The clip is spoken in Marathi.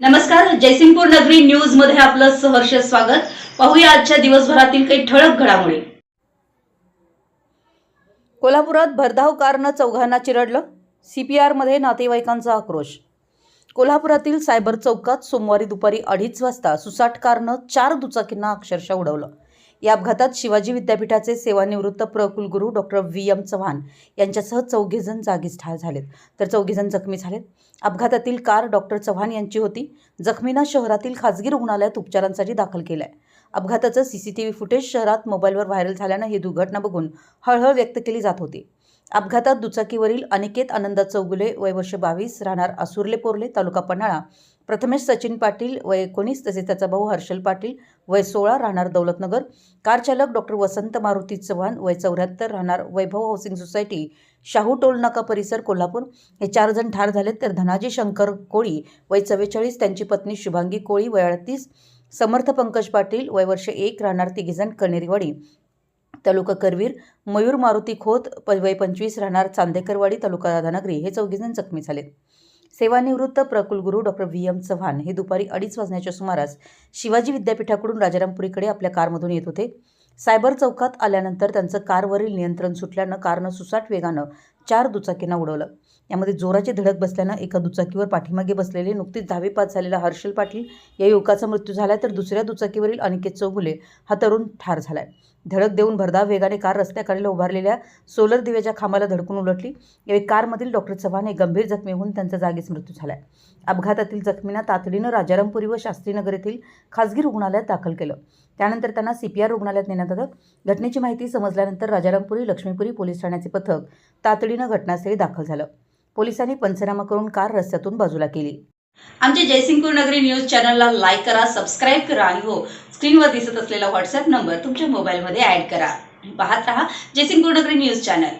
नमस्कार जयसिंगपूर नगरी न्यूजमध्ये आपलं सहर्ष स्वागत. पाहूया आजच्या दिवसभरातील काही ठळक घडामोडी. कोल्हापुरात भरधाव कारनं चौघांना चिरडलं. सीपीआरमध्ये नातेवाईकांचा आक्रोश. कोल्हापुरातील सायबर चौकात सोमवारी दुपारी अडीच वाजता सुसाट कारनं चार दुचाकींना अक्षरशः उडवलं. या अपघातात शिवाजी विद्यापीठाचे सेवानिवृत्त प्रकुलगुरू डॉक्टर व्ही. एम. चव्हाण यांच्यासह चौघेजण जागीच ठार झालेत. तर चौघेजण जखमी झालेत. अपघातातील कार डॉक्टर चव्हाण यांची होती. जखमींना शहरातील खाजगी रुग्णालयात उपचारांसाठी दाखल केलं आहे अपघाताचं सीसीटीव्ही फुटेज शहरात मोबाईलवर व्हायरल झाल्यानं ही दुर्घटना बघून हळहळ व्यक्त केली जात होती. अपघातात दुचाकीवरील अनिकेत आनंद चौगुले वय वर्ष बावीस राहणार असुर्ले पोर्ले तालुका पन्हाळा प्रथमेश सचिन पाटील वय एकोणीस तसेच त्याचा भाऊ हर्षल पाटील वय सोळा राहणार दौलतनगर. कारचालक डॉक्टर वसंत मारुती चव्हाण वय चौऱ्याहत्तर राहणार Vaibhav housing society Shahu toll नाका परिसर कोल्हापूर. हे चार जण ठार झालेत तर धनाजी शंकर कोळी वय चव्वेचाळीस त्यांची पत्नी शुभांगी कोळी वय अडतीस. समर्थ पंकज पाटील वय वर्ष एक राहणार तिघीजण कणेरीवाडी. तालुका करवीर मयूर मारुती खोत प वय पंचवीस राहणार चांदेकरवाडी तालुका राधानगरी. हे चौघीजण जखमी झालेत. सेवानिवृत्त प्रकुलगुरू डॉक्टर व्ही. एम. चव्हाण हे दुपारी अडीच वाजण्याच्या सुमारास शिवाजी विद्यापीठाकडून राजारामपुरीकडे आपल्या कारमधून येत होते. सायबर चौकात आल्यानंतर त्यांचं कारवरील नियंत्रण सुटल्यानं कारनं सुसाट वेगानं चार दुचाकींना उडवलं. यामध्ये जोराची धडक बसल्यानं एका दुचाकीवर पाठीमागे बसलेले नुकतीच दहावी पास झालेला हर्षल पाटील या युवकाचा मृत्यू झाला तर दुसऱ्या दुचाकीवरील अनिकेत चौगुले हा तरुण ठार झालाय. धडक देऊन भरधाव वेगाने कार रस्त्याकडेला उभारलेल्या सोलर दिव्याच्या खांबाला धडकून उलटली. यावेळी कारमधील डॉक्टर चव्हाण हे गंभीर जखमी होऊन त्यांचा जागीच मृत्यू झालाय. अपघातातील जखमींना तातडीनं राजारामपुरी व शास्त्रीनगर येथील खासगी रुग्णालयात दाखल केलं. त्यानंतर त्यांना सीपीआर रुग्णालयात नेण्यात आलं. घटनेची माहिती समजल्यानंतर राजारामपुरी लक्ष्मीपुरी पोलीस ठाण्याचे पथक तातडी तातडीनं घटनास्थळी दाखल झालं. पोलिसांनी पंचनामा करून कार रस्त्यातून बाजूला केली. आमच्या जयसिंगपूर नगरी न्यूज चॅनलला लाईक करा सबस्क्राईब करा आणि हो स्क्रीनवर दिसत असलेला व्हॉट्सअप नंबर तुमच्या मोबाईलमध्ये ॲड करा. पाहत रहा जयसिंगपूर नगरी न्यूज चॅनल.